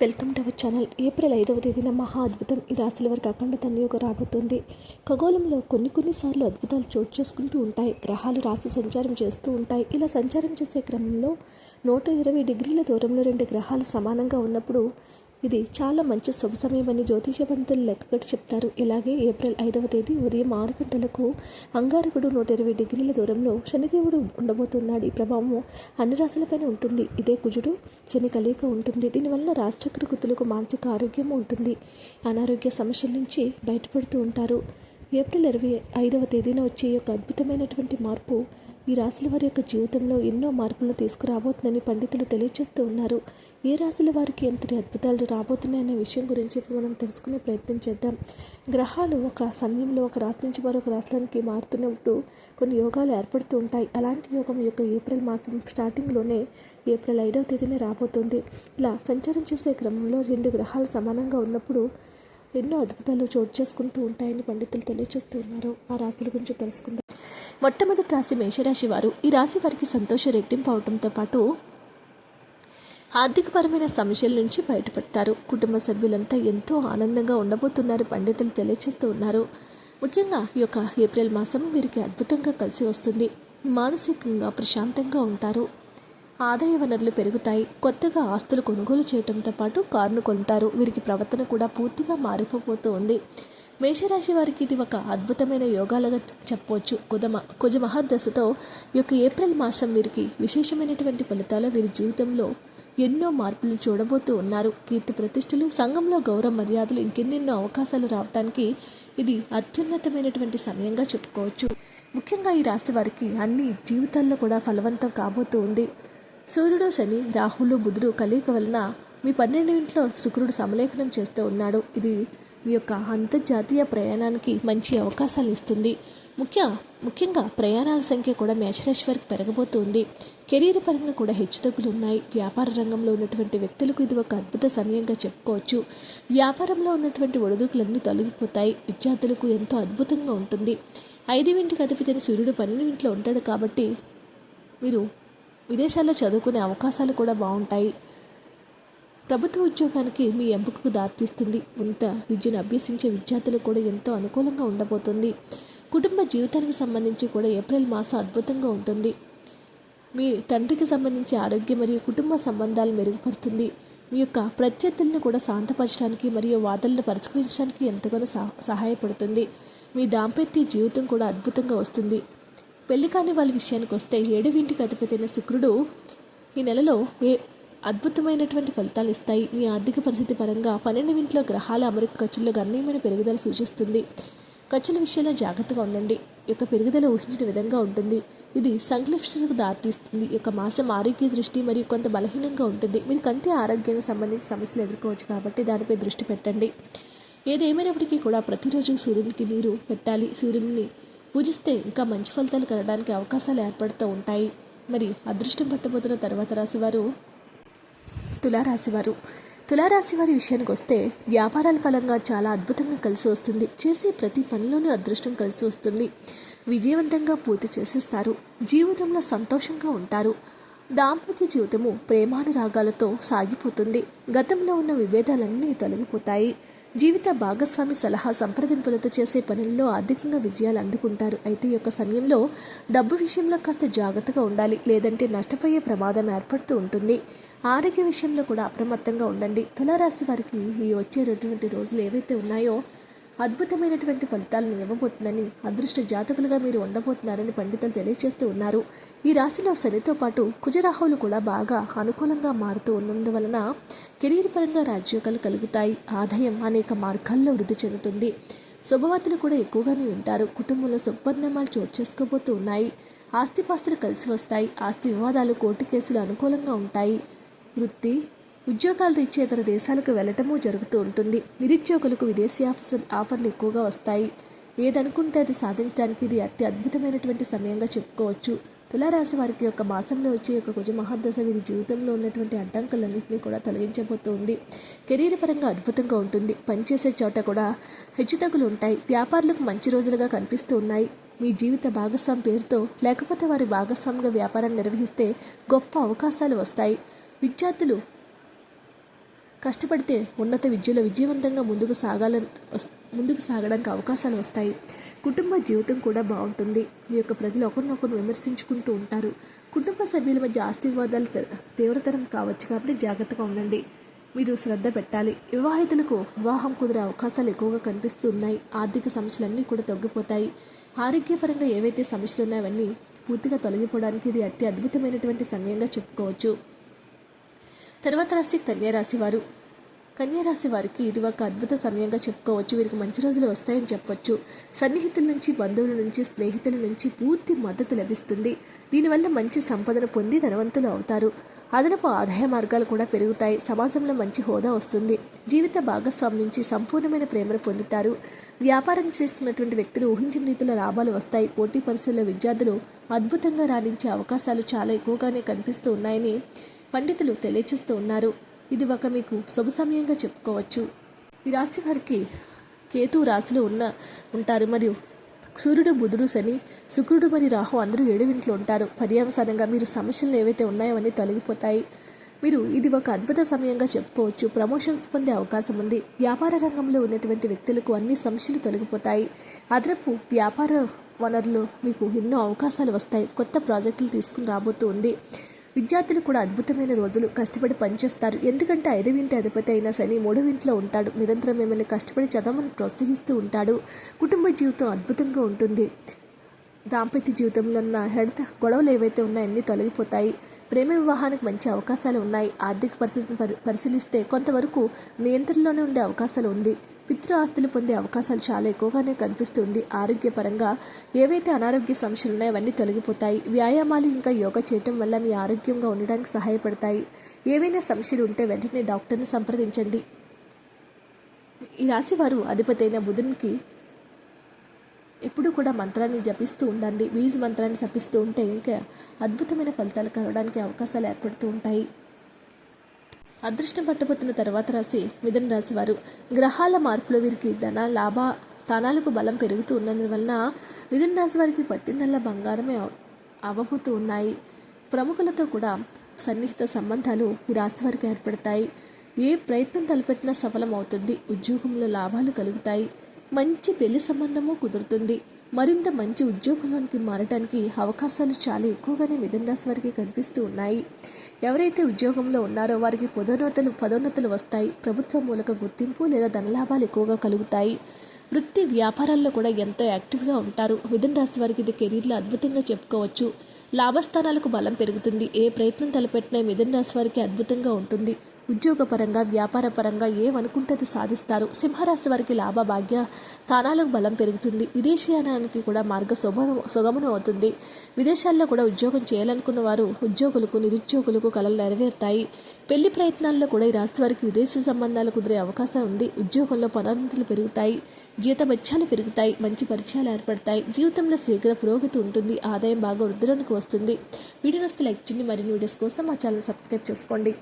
Welcome to our channel. April ఐదవ తేదీన మహా అద్భుతం. ఈ రాశుల వారికి అఖండ తన్యోగ రాబోతుంది. ఖగోళంలో కొన్ని కొన్నిసార్లు అద్భుతాలు చోటు చేసుకుంటూ ఉంటాయి. గ్రహాలు రాశి సంచారం చేస్తూ ఉంటాయి. ఇలా సంచారం చేసే క్రమంలో నూట ఇరవై డిగ్రీల దూరంలో రెండు గ్రహాలు సమానంగా ఉన్నప్పుడు ఇది చాలా మంచి శుభ సమయమని అని జ్యోతిష పండితులు లెక్కగట్టి చెప్తారు. ఇలాగే ఏప్రిల్ ఐదవ తేదీ ఉదయం ఆరు గంటలకు అంగారకుడు నూట ఇరవై డిగ్రీల దూరంలో శనిదేవుడు ఉండబోతున్నాడు. ఈ ప్రభావం అన్ని రాశులపైన ఉంటుంది. ఇదే కుజుడు శని కలయిక ఉంటుంది. దీనివల్ల రాజచక్ర గుర్తులకు మానసిక ఆరోగ్యం ఉంటుంది. అనారోగ్య సమస్యల నుంచి బయటపడుతూ ఉంటారు. ఏప్రిల్ ఇరవై ఐదవ తేదీన వచ్చే యొక్క అద్భుతమైనటువంటి మార్పు ఈ రాశుల వారి యొక్క జీవితంలో ఎన్నో మార్పులు తీసుకురాబోతుందని పండితులు తెలియజేస్తూ ఉన్నారు. ఏ రాశుల వారికి ఎంతటి అద్భుతాలు రాబోతున్నాయనే విషయం గురించి ఇప్పుడు మనం తెలుసుకునే ప్రయత్నం చేద్దాం. గ్రహాలు ఒక సమయంలో ఒక రాశి నుంచి మరొక రాశులకి మారుతున్నప్పుడు కొన్ని యోగాలు ఏర్పడుతూ ఉంటాయి. అలాంటి యోగం యొక్క ఏప్రిల్ మాసం స్టార్టింగ్లోనే ఏప్రిల్ ఐదవ తేదీనే రాబోతుంది. ఇలా సంచారం చేసే క్రమంలో రెండు గ్రహాలు సమానంగా ఉన్నప్పుడు ఎన్నో అద్భుతాలు చోటు చేసుకుంటూ ఉంటాయని పండితులు తెలియజేస్తూ ఉన్నారు. ఆ రాశుల గురించి తెలుసుకుందాం. మొట్టమొదటి రాశి మేషరాశి వారు ఈ రాశి వారికి సంతోష రెట్టింపు అవడంతో పాటు ఆర్థికపరమైన సమస్యల నుంచి బయటపడతారు. కుటుంబ సభ్యులంతా ఎంతో ఆనందంగా ఉండబోతున్నారు. పండితులు తెలియజేస్తూ ఉన్నారు. ముఖ్యంగా ఈ యొక్క ఏప్రిల్ మాసం వీరికి అద్భుతంగా కలిసి వస్తుంది. మానసికంగా ప్రశాంతంగా ఉంటారు. ఆదాయ వనరులు పెరుగుతాయి. కొత్తగా ఆస్తులు కొనుగోలు చేయడంతో పాటు కారును కొంటారు. వీరికి ప్రవర్తన కూడా పూర్తిగా మారిపోతూ ఉంది మేషరాశి వారికి ఇది ఒక అద్భుతమైన యోగాలుగా చెప్పవచ్చు. కుదమ కుజ మహాదశతో ఈ యొక్క ఏప్రిల్ మాసం వీరికి విశేషమైనటువంటి ఫలితాలు వీరి జీవితంలో ఎన్నో మార్పులు చూడబోతూ ఉన్నారు. కీర్తి ప్రతిష్టలు సంఘంలో గౌరవ మర్యాదలు ఇంకెన్నెన్నో అవకాశాలు రావడానికి ఇది అత్యున్నతమైనటువంటి సమయంగా చెప్పుకోవచ్చు. ముఖ్యంగా ఈ రాశి వారికి అన్ని జీవితాల్లో కూడా ఫలవంతం కాబోతూ ఉంది. సూర్యుడు శని రాహులు బుధుడు కలయిక వలన మీ పన్నెండింట్లో శుక్రుడు సమలేఖనం చేస్తూ ఉన్నాడు. ఇది మీ యొక్క అంతర్జాతీయ ప్రయాణానికి మంచి అవకాశాలు ఇస్తుంది. ముఖ్య ముఖ్యంగా ప్రయాణాల సంఖ్య కూడా మేషరాశివారికి పెరగబోతుంది. కెరీర్ పరంగా కూడా హెచ్చుతగ్గులు ఉన్నాయి. వ్యాపార రంగంలో ఉన్నటువంటి వ్యక్తులకు ఇది ఒక అద్భుత సమయంగా చెప్పుకోవచ్చు. వ్యాపారంలో ఉన్నటువంటి ఒడిదుడుకులన్నీ తొలగిపోతాయి. విద్యార్థులకు ఎంతో అద్భుతంగా ఉంటుంది. ఐదింటికి అధిపతిని సూర్యుడు పన్నెండింట్లో ఉంటాడు కాబట్టి మీరు విదేశాల్లో చదువుకునే అవకాశాలు కూడా బాగుంటాయి. ప్రభుత్వ ఉద్యోగానికి మీ ఎంపికకు దారితీస్తుంది. ఉన్నత విద్యను అభ్యసించే విద్యార్థులకు కూడా ఎంతో అనుకూలంగా ఉండబోతుంది. కుటుంబ జీవితానికి సంబంధించి కూడా ఏప్రిల్ మాసం అద్భుతంగా ఉంటుంది. మీ తండ్రికి సంబంధించి ఆరోగ్యం మరియు కుటుంబ సంబంధాలు మెరుగుపడుతుంది. మీ యొక్క ప్రత్యర్థులను కూడా శాంతపరచడానికి మరియు వాదనలు పరిష్కరించడానికి ఎంతగానో సహాయపడుతుంది. మీ దాంపత్య జీవితం కూడా అద్భుతంగా వస్తుంది. పెళ్ళి కాని వాళ్ళ విషయానికి వస్తే ఏడవింటికి అధిపతైన శుక్రుడు ఈ నెలలో ఏ అద్భుతమైనటువంటి ఫలితాలు ఇస్తాయి. మీ ఆర్థిక పరిస్థితి పరంగా పన్నెండు ఇంట్లో గ్రహాల అమరిక ఖర్చుల్లో గణనీయమైన పెరుగుదల సూచిస్తుంది. ఖర్చుల విషయంలో జాగ్రత్తగా ఉండండి. యొక్క పెరుగుదల ఊహించిన విధంగా ఉంటుంది. ఇది సంక్లిష్టతకు దారితీస్తుంది. యొక్క మాసం ఆరోగ్య దృష్టి మరియు కొంత బలహీనంగా ఉంటుంది. మీరు కంటి ఆరోగ్యానికి సంబంధించిన సమస్యలు ఎదుర్కోవచ్చు కాబట్టి దానిపై దృష్టి పెట్టండి. ఏదేమైనప్పటికీ కూడా ప్రతిరోజు సూర్యునికి నీరు పెట్టాలి. సూర్యుని పూజిస్తే ఇంకా మంచి ఫలితాలు కలగడానికి అవకాశాలు ఏర్పడుతూ ఉంటాయి. మరి అదృష్టం పట్టబోతున్న తర్వాత రాశివారు తులారాశివారు. తులారాశి వారి విషయానికి వస్తే వ్యాపారాల పరంగా చాలా అద్భుతంగా కలిసి వస్తుంది. చేసే ప్రతి పనిలోనూ అదృష్టం కలిసి వస్తుంది. విజయవంతంగా పూర్తి చేసిస్తారు. జీవితంలో సంతోషంగా ఉంటారు. దాంపత్య జీవితము ప్రేమానురాగాలతో సాగిపోతుంది. గతంలో ఉన్న విభేదాలన్నీ తొలగిపోతాయి. జీవిత భాగస్వామి సలహా సంప్రదింపులతో చేసే పనుల్లో ఆర్థికంగా విజయాలు అందుకుంటారు. అయితే ఈ యొక్క సమయంలో డబ్బు విషయంలో కాస్త జాగ్రత్తగా ఉండాలి. లేదంటే నష్టపోయే ప్రమాదం ఏర్పడుతూ ఉంటుంది. ఆరోగ్య విషయంలో కూడా అప్రమత్తంగా ఉండండి. తులారాశి వారికి ఈ వచ్చేటటువంటి రోజులు ఏవైతే ఉన్నాయో అద్భుతమైనటువంటి ఫలితాలను ఇవ్వబోతుందని అదృష్ట జాతకులుగా మీరు ఉండబోతున్నారని పండితులు తెలియజేస్తూ ఉన్నారు. ఈ రాశిలో శనితో పాటు కుజరాహువులు కూడా బాగా అనుకూలంగా మారుతూ ఉన్నందువలన కెరీర్ పరంగా రాజ్యోగాలు కలుగుతాయి. ఆదాయం అనేక మార్గాల్లో వృద్ధి చెందుతుంది. శుభవార్తలు కూడా ఎక్కువగానే ఉంటారు కుటుంబంలో శుభపరిణామాలు చోటు చేసుకోబోతూ ఉన్నాయి. ఆస్తిపాస్తులు కలిసి వస్తాయి. ఆస్తి వివాదాలు కోర్టు కేసులు అనుకూలంగా ఉంటాయి. వృత్తి ఉద్యోగాలు రీత్యా ఇతర దేశాలకు వెళ్ళటము జరుగుతూ ఉంటుంది. నిరుద్యోగులకు విదేశీ ఆఫర్ ఆఫర్లు ఎక్కువగా వస్తాయి. ఏదనుకుంటే అది సాధించడానికి ఇది అతి అద్భుతమైనటువంటి సమయంగా చెప్పుకోవచ్చు. తులారాశి వారికి యొక్క మాసంలో వచ్చే యొక్క కుజ మహాదశ వీరి జీవితంలో ఉన్నటువంటి అడ్డంకులన్నింటినీ కూడా తొలగించబోతుంది. కెరీర్ పరంగా అద్భుతంగా ఉంటుంది. పనిచేసే చోట కూడా హెచ్చుతగ్గులు ఉంటాయి. వ్యాపారులకు మంచి రోజులుగా కనిపిస్తూ ఉన్నాయి. మీ జీవిత భాగస్వామి పేరుతో లేకపోతే వారి భాగస్వామిగా వ్యాపారాన్ని నిర్వహిస్తే గొప్ప అవకాశాలు వస్తాయి. విద్యార్థులు కష్టపడితే ఉన్నత విద్యలో విజయవంతంగా ముందుకు సాగాలని ముందుకు సాగడానికి అవకాశాలు వస్తాయి. కుటుంబ జీవితం కూడా బాగుంటుంది. మీ యొక్క ప్రజలు ఒకరినొకరు విమర్శించుకుంటూ ఉంటారు. కుటుంబ సభ్యుల మధ్య ఆస్తి వివాదాలు తీవ్రతరం కావచ్చు కాబట్టి జాగ్రత్తగా ఉండండి. మీరు శ్రద్ధ పెట్టాలి. వివాహితులకు వివాహం కుదిరే అవకాశాలు ఎక్కువగా కనిపిస్తూ ఉన్నాయి. ఆర్థిక సమస్యలన్నీ కూడా తగ్గిపోతాయి. ఆరోగ్యపరంగా ఏవైతే సమస్యలు ఉన్నాయో అవన్నీ పూర్తిగా తొలగిపోవడానికి ఇది అతి అద్భుతమైనటువంటి సమయంగా చెప్పుకోవచ్చు. తర్వాత రాశి కన్యా రాశి వారు. కన్యరాశి వారికి ఇది ఒక అద్భుత సమయంగా చెప్పుకోవచ్చు. వీరికి మంచి రోజులు వస్తాయని చెప్పొచ్చు. సన్నిహితుల నుంచి బంధువుల నుంచి స్నేహితుల నుంచి పూర్తి మద్దతు లభిస్తుంది. దీనివల్ల మంచి సంపదను పొంది ధనవంతులు అవుతారు. అదనపు ఆదాయ మార్గాలు కూడా పెరుగుతాయి. సమాజంలో మంచి హోదా వస్తుంది. జీవిత భాగస్వామి నుంచి సంపూర్ణమైన ప్రేమను పొందుతారు. వ్యాపారం చేస్తున్నటువంటి వ్యక్తులు ఊహించిన రీతిలో లాభాలు వస్తాయి. పోటీ పరీక్షల్లో విద్యార్థులు అద్భుతంగా రాణించే అవకాశాలు చాలా ఎక్కువగానే కనిపిస్తూ ఉన్నాయని పండితులు తెలియచేస్తూ ఉన్నారు. ఇది ఒక మీకు శుభ సమయంగా చెప్పుకోవచ్చు. ఈ రాశి వారికి కేతు రాశిలో ఉన్న ఉంటారు. మరియు సూర్యుడు బుధుడు శని శుక్రుడు మరియు రాహు అందరూ ఏడు ఉంటారు. పర్యావసానంగా మీరు సమస్యలు ఏవైతే ఉన్నాయో అన్నీ తొలగిపోతాయి. మీరు ఇది ఒక అద్భుత సమయంగా చెప్పుకోవచ్చు. ప్రమోషన్స్ పొందే అవకాశం ఉంది. వ్యాపార రంగంలో ఉన్నటువంటి వ్యక్తులకు అన్ని సమస్యలు తొలగిపోతాయి. అదనపు వ్యాపార వనరులు మీకు ఎన్నో అవకాశాలు వస్తాయి. కొత్త ప్రాజెక్టులు తీసుకుని రాబోతూ ఉంది. విద్యార్థులు కూడా అద్భుతమైన రోజులు కష్టపడి పనిచేస్తారు. ఎందుకంటే ఐదవింటి అధిపతి అయిన శని మూడవింట్లో ఉంటాడు. నిరంతరం మిమ్మల్ని కష్టపడి చదవమని ప్రోత్సహిస్తూ ఉంటాడు. కుటుంబ జీవితం అద్భుతంగా ఉంటుంది. దాంపత్య జీవితంలో ఉన్న హెడత గొడవలు ఏవైతే ఉన్నాయో అన్నీ తొలగిపోతాయి. ప్రేమ వివాహానికి మంచి అవకాశాలు ఉన్నాయి. ఆర్థిక పరిస్థితిని పరి పరిశీలిస్తే కొంతవరకు నియంత్రణలోనే ఉండే అవకాశాలు ఉంది. పితృ ఆస్తులు పొందే అవకాశాలు చాలా ఎక్కువగానే కనిపిస్తుంది. ఆరోగ్యపరంగా ఏవైతే అనారోగ్య సమస్యలు ఉన్నాయో అవన్నీ తొలగిపోతాయి. వ్యాయామాలు ఇంకా యోగా చేయటం వల్ల మీ ఆరోగ్యంగా ఉండడానికి సహాయపడతాయి. ఏవైనా సమస్యలు ఉంటే వెంటనే డాక్టర్ని సంప్రదించండి. ఈ రాశి వారు అధిపతి అయిన బుధునికి ఎప్పుడు కూడా మంత్రాన్ని జపిస్తూ ఉండండి. బీజ్ మంత్రాన్ని జపిస్తూ ఉంటే ఇంకా అద్భుతమైన ఫలితాలు కలవడానికి అవకాశాలు ఏర్పడుతూ ఉంటాయి. అదృష్టం పట్టబోతున్న తర్వాత రాశి మిథున రాశి వారు. గ్రహాల మార్పులో వీరికి ధన లాభ స్థానాలకు బలం పెరుగుతూ ఉన్నందు వలన మిథున రాశి వారికి పట్టిందల్లా బంగారమే అవ- ఉన్నాయి. ప్రముఖులతో కూడా సన్నిహిత సంబంధాలు ఈ రాశి వారికి ఏర్పడతాయి. ఏ ప్రయత్నం తలపెట్టినా సఫలం అవుతుంది. ఉద్యోగంలో లాభాలు కలుగుతాయి. మంచి పెళ్ళి సంబంధము కుదురుతుంది. మరింత మంచి ఉద్యోగంలోనికి మారడానికి అవకాశాలు చాలా ఎక్కువగానే మిథున రాశి వారికి కనిపిస్తూ ఉన్నాయి. ఎవరైతే ఉద్యోగంలో ఉన్నారో వారికి పదోన్నతులు పదోన్నతులు వస్తాయి. ప్రభుత్వ మూలక గుర్తింపు లేదా ధనలాభాలు ఎక్కువగా కలుగుతాయి. వృత్తి వ్యాపారాల్లో కూడా ఎంతో యాక్టివ్గా ఉంటారు. మిథున రాశి వారికి ఇది కెరీర్లో అద్భుతంగా చెప్పుకోవచ్చు. లాభస్థానాలకు బలం పెరుగుతుంది. ఏ ప్రయత్నం తలపెట్టినా మిథున రాశి వారికి అద్భుతంగా ఉంటుంది. ఉద్యోగపరంగా వ్యాపారపరంగా ఏమనుకుంటది సాధిస్తారు? సింహరాశి వారికి లాభ భాగ్య స్థానాలకు బలం పెరుగుతుంది. విదేశీయానానికి కూడా మార్గ శుభ సుగమనం అవుతుంది. విదేశాల్లో కూడా ఉద్యోగం చేయాలనుకున్న వారు ఉద్యోగులకు నిరుద్యోగులకు కళలు నెరవేరుతాయి. పెళ్ళి ప్రయత్నాల్లో కూడా ఈ రాశి వారికి విదేశీ సంబంధాలు కుదిరే అవకాశం ఉంది. ఉద్యోగంలో పదోన్నతులు పెరుగుతాయి. జీతమత్యాలు పెరుగుతాయి. మంచి పరిచయాలు ఏర్పడతాయి. జీవితంలో శీఘ్ర పురోగతి ఉంటుంది. ఆదాయం బాగా వృద్ధిలోనికి వస్తుంది. వీడియో లైక్ చేయండి. మరిన్ని వీడియోస్ కోసం మా ఛానల్ సబ్స్క్రైబ్ చేసుకోండి.